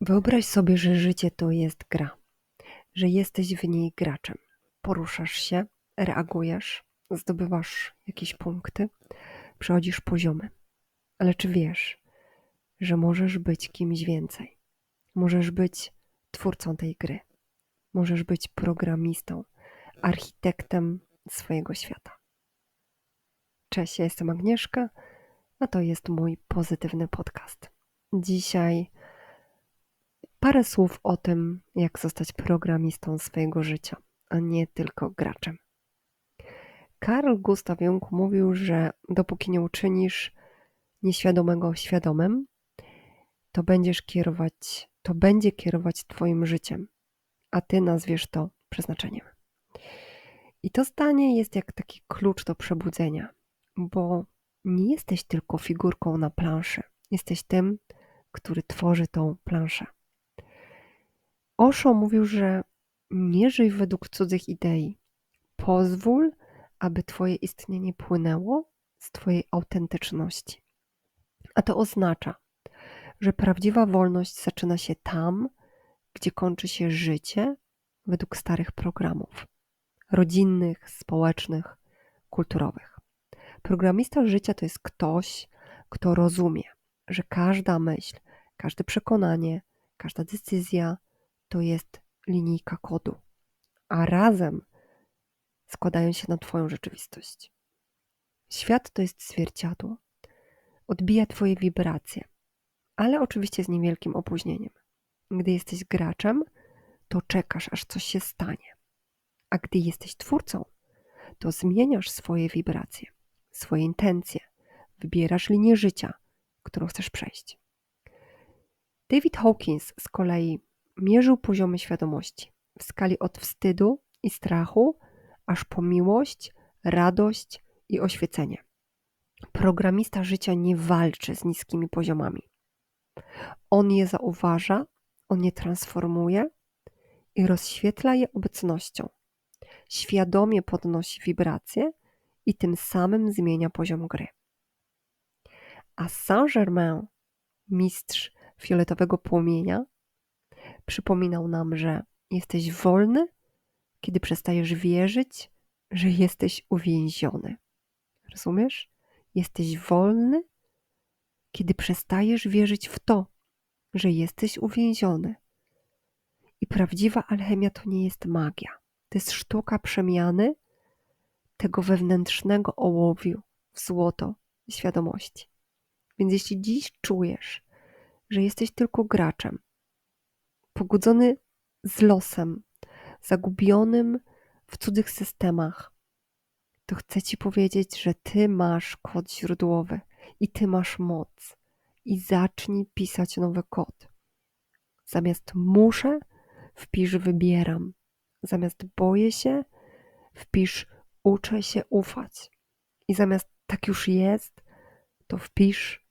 Wyobraź sobie, że życie to jest gra, że jesteś w niej graczem. Poruszasz się, reagujesz, zdobywasz jakieś punkty, przechodzisz poziomy. Ale czy wiesz, że możesz być kimś więcej? Możesz być twórcą tej gry. Możesz być programistą, architektem swojego świata. Cześć, ja jestem Agnieszka, a to jest mój pozytywny podcast. Dzisiaj parę słów o tym, jak zostać programistą swojego życia, a nie tylko graczem. Karl Gustav Jung mówił, że dopóki nie uczynisz nieświadomego świadomym, to będziesz kierować, to będzie kierować Twoim życiem, a Ty nazwiesz to przeznaczeniem. I to zdanie jest jak taki klucz do przebudzenia, bo nie jesteś tylko figurką na planszy, jesteś tym, który tworzy tą planszę. Osho mówił, że nie żyj według cudzych idei. Pozwól, aby Twoje istnienie płynęło z Twojej autentyczności. A to oznacza, że prawdziwa wolność zaczyna się tam, gdzie kończy się życie według starych programów rodzinnych, społecznych, kulturowych. Programista życia to jest ktoś, kto rozumie, że każda myśl, każde przekonanie, każda decyzja to jest linijka kodu, a razem składają się na Twoją rzeczywistość. Świat to jest zwierciadło. Odbija Twoje wibracje, ale oczywiście z niewielkim opóźnieniem. Gdy jesteś graczem, to czekasz, aż coś się stanie. A gdy jesteś twórcą, to zmieniasz swoje wibracje, swoje intencje, wybierasz linię życia, którą chcesz przejść. David Hawkins z kolei mierzył poziomy świadomości w skali od wstydu i strachu, aż po miłość, radość i oświecenie. Programista życia nie walczy z niskimi poziomami. On je zauważa, on je transformuje i rozświetla je obecnością. Świadomie podnosi wibracje i tym samym zmienia poziom gry. A Saint-Germain, mistrz fioletowego płomienia, przypominał nam, że jesteś wolny, kiedy przestajesz wierzyć, że jesteś uwięziony. Rozumiesz? Jesteś wolny, kiedy przestajesz wierzyć w to, że jesteś uwięziony. I prawdziwa alchemia to nie jest magia. To jest sztuka przemiany tego wewnętrznego ołowiu w złoto świadomości. Więc jeśli dziś czujesz, że jesteś tylko graczem, pogodzony z losem, zagubionym w cudzych systemach, to chcę Ci powiedzieć, że Ty masz kod źródłowy i Ty masz moc. I zacznij pisać nowy kod. Zamiast muszę, wpisz wybieram. Zamiast boję się, wpisz uczę się ufać. I zamiast tak już jest, to wpisz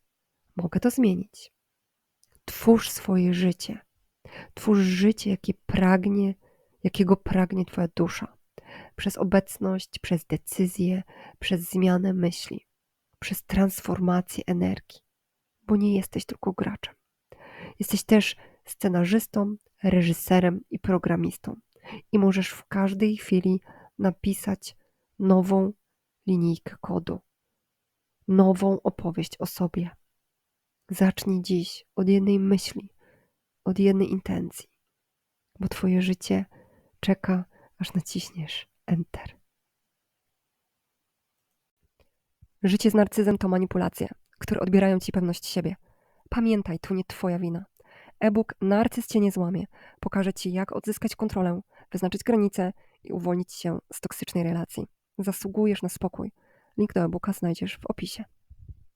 mogę to zmienić. Twórz swoje życie. Twórz życie, jakie pragnie, jakiego pragnie Twoja dusza. Przez obecność, przez decyzję, przez zmianę myśli, przez transformację energii. Bo nie jesteś tylko graczem. Jesteś też scenarzystą, reżyserem i programistą. I możesz w każdej chwili napisać nową linijkę kodu, nową opowieść o sobie. Zacznij dziś od jednej myśli, od jednej intencji, bo Twoje życie czeka, aż naciśniesz Enter. Życie z narcyzem to manipulacje, które odbierają Ci pewność siebie. Pamiętaj, to nie Twoja wina. E-book Narcyz Cię nie złamie. Pokaże Ci, jak odzyskać kontrolę, wyznaczyć granice i uwolnić się z toksycznej relacji. Zasługujesz na spokój. Link do e-booka znajdziesz w opisie.